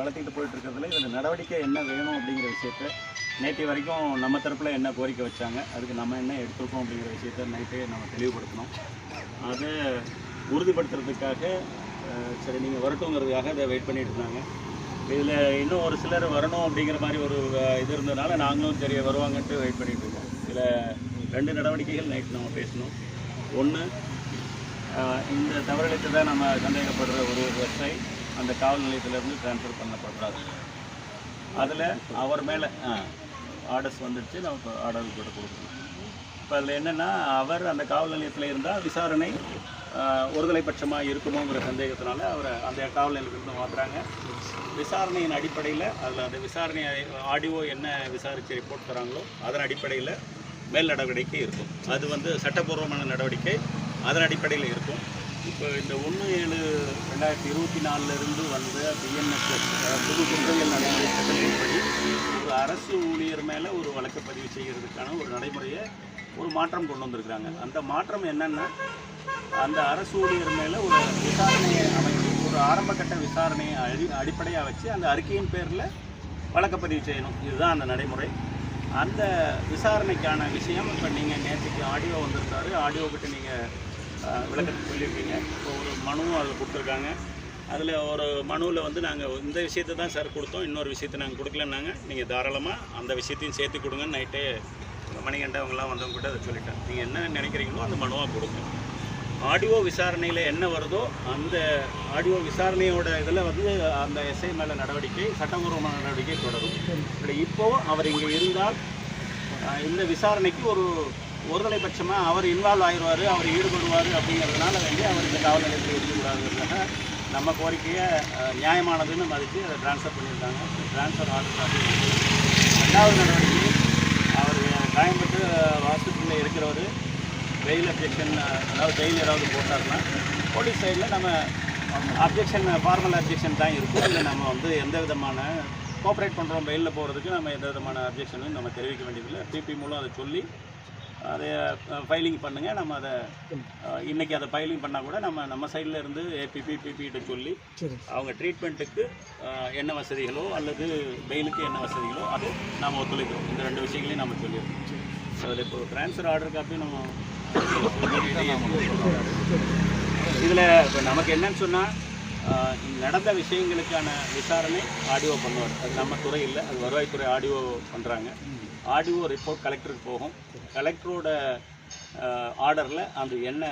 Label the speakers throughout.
Speaker 1: வளர்த்திட்டு போயிட்டு இருக்கிறதுல இதில் நடவடிக்கை என்ன வேணும் அப்படிங்கிற விஷயத்த நேற்று வரைக்கும் நம்ம தரப்பில் என்ன கோரிக்கை வச்சாங்க அதுக்கு நம்ம என்ன எடுத்திருக்கோம் அப்படிங்கிற விஷயத்த நைட்டே நம்ம தெளிவுபடுத்தணும். அதை உறுதிப்படுத்துறதுக்காக சரி நீங்கள் வரட்டுங்கிறதுக்காக அதை வெயிட் பண்ணிட்டு இருந்தாங்க. இதில் இன்னும் ஒரு சிலர் வரணும் அப்படிங்கிற மாதிரி ஒரு இது இருந்ததுனால நாங்களும் சரி வருவாங்கன்ட்டு வெயிட் பண்ணிட்டு இருக்கோம். இதில் ரெண்டு நடவடிக்கைகள் நைட் நம்ம பேசணும். ஒன்று இந்த தவறிழைத்து தான் நம்ம சந்தேகப்படுற ஒரு விவசாயி அந்த காவல் நிலையத்திலேருந்து ட்ரான்ஸ்ஃபர் பண்ணப்படுறாரு அதில் அவர் மேலே ஆர்டர்ஸ் வந்துடுச்சு நமக்கு ஆர்டர் கூட கொடுக்கணும். இப்போ அதில் என்னென்னா அவர் அந்த காவல் நிலையத்தில் இருந்தால் விசாரணை ஒருதலைபட்சமாக இருக்குமோங்கிற சந்தேகத்தினால அவரை அந்த காவல் நிலையத்திலிருந்து மாற்றுறாங்க விசாரணையின் அடிப்படையில் அதில் அந்த விசாரணை ஆடியோ என்ன விசாரித்து ரிப்போர்ட் தராங்களோ அதன் அடிப்படையில் மேல் நடவடிக்கை இருக்கும். அது வந்து சட்டப்பூர்வமான நடவடிக்கை அதன் அடிப்படையில் இருக்கும். இப்போ இந்த ஒன்று ஏழு ரெண்டாயிரத்தி இருபத்தி நாலுலேருந்து வந்த பிஎன்எஸ் புது குற்றவியல் நடைமுறை சட்டத்தின்படி ஒரு அரசு ஊழியர் மேலே ஒரு வழக்கு பதிவு செய்கிறதுக்கான ஒரு நடைமுறையை ஒரு மாற்றம் கொண்டு வந்திருக்கிறாங்க. அந்த மாற்றம் என்னென்னா அந்த அரசு ஊழியர் மேலே ஒரு விசாரணையை அமைச்சு ஒரு ஆரம்பகட்ட விசாரணையை அடி அடிப்படையாக வச்சு அந்த அறிக்கையின் பேரில் வழக்கப்பதிவு செய்யணும். இதுதான் அந்த நடைமுறை. அந்த விசாரணைக்கான விஷயம் இப்போ நீங்கள் நேற்றுக்கு ஆடியோ வந்திருக்காரு ஆடியோ கிட்ட நீங்கள் விளக்கத்தை சொல்லியிருக்கீங்க. இப்போ ஒரு மனுவும் அதில் கொடுத்துருக்காங்க. அதில் ஒரு மனுவில் வந்து நாங்கள் இந்த விஷயத்தை தான் சார் கொடுத்தோம். இன்னொரு விஷயத்தை நாங்கள் கொடுக்கலன்னாங்க நீங்கள் தாராளமாக அந்த விஷயத்தையும் சேர்த்து கொடுங்கன்னு நைட்டே மணிகண்ட அவங்களாம் வந்தவங்க கூட அதை சொல்லிட்டேன் நீங்கள் என்ன நினைக்கிறீங்களோ அந்த மனுவாக கொடுங்க. ஆடியோ விசாரணையில் என்ன வருதோ அந்த ஆடியோ விசாரணையோட இதில் வந்து அந்த எஸ்ஐ மேலே நடவடிக்கை சட்டபூர்வமான நடவடிக்கை தொடரும். இப்படி இப்போவும் அவர் இங்கே இருந்தால் இந்த விசாரணைக்கு ஒரு ஒருதலைபட்சமாக அவர் இன்வால்வ் ஆயிடுவார் அவர் ஈடுபடுவார் அப்படிங்கிறதுனால வேண்டி அவர் இந்த காவல் நிலையத்தில் இருக்கக்கூடாதுங்கிறத நம்ம கோரிக்கையை நியாயமானதுன்னு மதித்து அதை ட்ரான்ஸ்ஃபர் பண்ணியிருக்காங்க. ட்ரான்ஸ்ஃபர் ஆர்டர் ரெண்டாவது நடவடிக்கை அவர் காயம்பட்டு ஹாஸ்பிட்டலில் இருக்கிறவர் பெயில் அப்ஜெக்ஷன் அதாவது பெயில் ஏதாவது போட்டாருன்னா போலீஸ் சைடில் நம்ம அப்ஜெக்ஷன் ஃபார்மல் அப்ஜெக்ஷன் தான் இருக்கும். இல்லை நம்ம வந்து எந்த விதமான கோஆப்ரேட் பண்ணுறோம் பெயிலில் போகிறதுக்கு நம்ம எந்த விதமான அப்ஜெக்ஷனும் நம்ம தெரிவிக்க வேண்டியதில்லை. பிபி மூலம் அதை சொல்லி அதை ஃபைலிங் பண்ணுங்கள் நம்ம அதை அஹ், இன்னைக்கு அதை ஃபைலிங் பண்ணால் கூட நம்ம நம்ம சைடில் இருந்து ஏபிபி பிபிகிட்ட சொல்லி அவங்க ட்ரீட்மெண்ட்டுக்கு என்ன வசதிகளோ அல்லது பெயிலுக்கு என்ன வசதிகளோ அது நாம் ஒத்துழைக்கிறோம். இந்த ரெண்டு விஷயங்களையும் நம்ம சொல்லிடுறோம். அதில் இப்போ ட்ரான்ஸ்ஃபர் ஆர்டர் காப்பி நம்ம இதில் இப்போ நமக்கு என்னன்னு சொன்னால் நடந்த விஷயங்களுக்கான விசாரணை ஆடியோ பண்ணுவார். அது நம்ம துறை இல்லை அது வருவாய்த்துறை ஆடியோ பண்ணுறாங்க ஆடியோ ரிப்போர்ட் கலெக்டருக்கு போகும். கலெக்டரோட ஆர்டரில் அது என்ன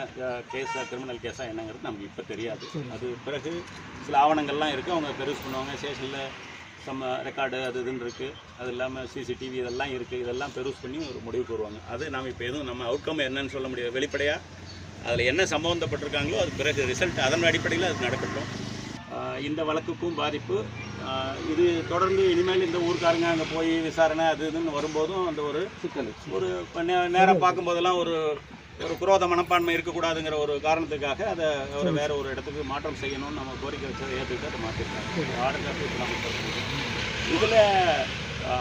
Speaker 1: கேஸாக கிரிமினல் கேஸாக என்னங்கிறது நமக்கு இப்போ தெரியாது. அது பிறகு சில ஆவணங்கள்லாம் இருக்குது அவங்க பெருசு பண்ணுவாங்க. ஸ்டேஷனில் சம்ம ரெக்கார்டு அது இதுன்னு இருக்குது அது இல்லாமல் சிசிடிவி இதெல்லாம் இருக்குது இதெல்லாம் பெருசு பண்ணி ஒரு முடிவுக்கு வருவாங்க. அது நாம் இப்போ எதுவும் நம்ம அவுட்கம் என்னன்னு சொல்ல முடியாது. வெளிப்படையாக அதில் என்ன சம்பந்தப்பட்டிருக்காங்களோ அது பிறகு ரிசல்ட் அதன் அடிப்படையில் அது நடக்கட்டும். இந்த வழக்குக்கும் பாதிப்பு. இது தொடர்ந்து இனிமேல் இந்த ஊர்க்காரங்க அங்கே போய் விசாரணை அது இதுன்னு வரும்போதும் அந்த ஒரு சிக்கல். ஒரு இப்போ நே நேராக பார்க்கும்போதெல்லாம் ஒரு ஒரு குரோத மனப்பான்மை இருக்கக்கூடாதுங்கிற ஒரு காரணத்துக்காக அதை ஒரு வேற ஒரு இடத்துக்கு மாற்றம் செய்யணும்னு நம்ம கோரிக்கை வச்சதை ஏற்றுக்கிட்டு அதை மாற்றிருக்காங்க ஆர்டர் காப்பி இதில்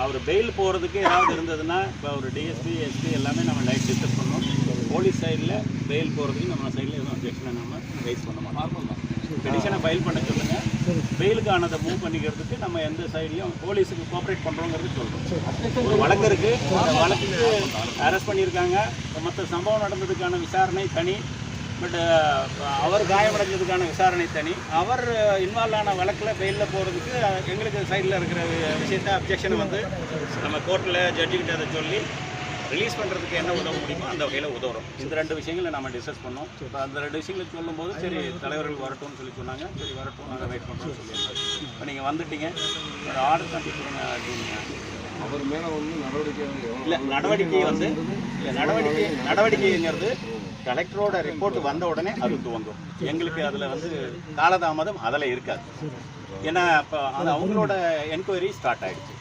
Speaker 1: அவர் பெயில் போகிறதுக்கு ஏதாவது இருந்ததுன்னா இப்போ ஒரு டிஎஸ்பி எஸ்பி எல்லாமே நம்ம நைட் டிஸ்கஸ் பண்ணோம் போலீஸ் சைடில் பெயில் போகிறதுக்கு நம்ம சைடில் எதுவும் அப்ஜெக்ஷனை நம்ம ரைஸ் பண்ண மாட்டோம். பெடிஷனை ஃபைல் பண்ண சொல்லுங்க. பெயிலுக்கானதை மூவ் பண்ணிக்கிறதுக்கு நம்ம எந்த சைட்லையும் போலீஸுக்கு கோஆப்ரேட் பண்ணுறோங்கிறது சொல்கிறோம் ஒரு வழக்கு இருக்குது அந்த வழக்குக்கு அரெஸ்ட் பண்ணியிருக்காங்க. மற்ற சம்பவம் நடந்ததுக்கான விசாரணை தனி. பட் அவர் காயமடைஞ்சதுக்கான விசாரணை தனி. அவர் இன்வால்வ் ஆன வழக்கில் பெயிலில் போகிறதுக்கு எங்களுக்கு சைடில் இருக்கிற விஷயத்த அப்ஜெக்ஷனை வந்து நம்ம கோர்ட்டில் ஜட்ஜிக்கிட்ட அதை சொல்லி ரிலீஸ் பண்ணுறதுக்கு என்ன உதவ முடியுமோ அந்த வகையில் உதவுறோம். இந்த ரெண்டு விஷயங்களை நம்ம டிஸ்கஸ் பண்ணோம் இப்போ அந்த ரெண்டு விஷயங்களை சொல்லும்போது சரி தலைவர்கள் வரட்டும்னு சொல்லி சொன்னாங்க. சரி வரட்டும் நாங்கள் வெயிட் பண்ணுறோம்னு சொல்லியிருந்தோம் இப்போ நீங்கள் வந்துட்டீங்க. ஒரு ஆர்டர் காப்பி கொடுங்க அப்படின்னா
Speaker 2: அவர் மேல வந்து நடவடிக்கை
Speaker 1: இல்லை நடவடிக்கை வந்து இல்ல, நடவடிக்கை நடவடிக்கைங்கிறது கலெக்டரோட ரிப்போர்ட் வந்த உடனே அது துவங்கும். எங்களுக்கு அதில் வந்து காலதாமதம் அதில் இருக்காது. ஏன்னா இப்போ அது அவங்களோட என்கொயரி ஸ்டார்ட் ஆயிடுச்சு.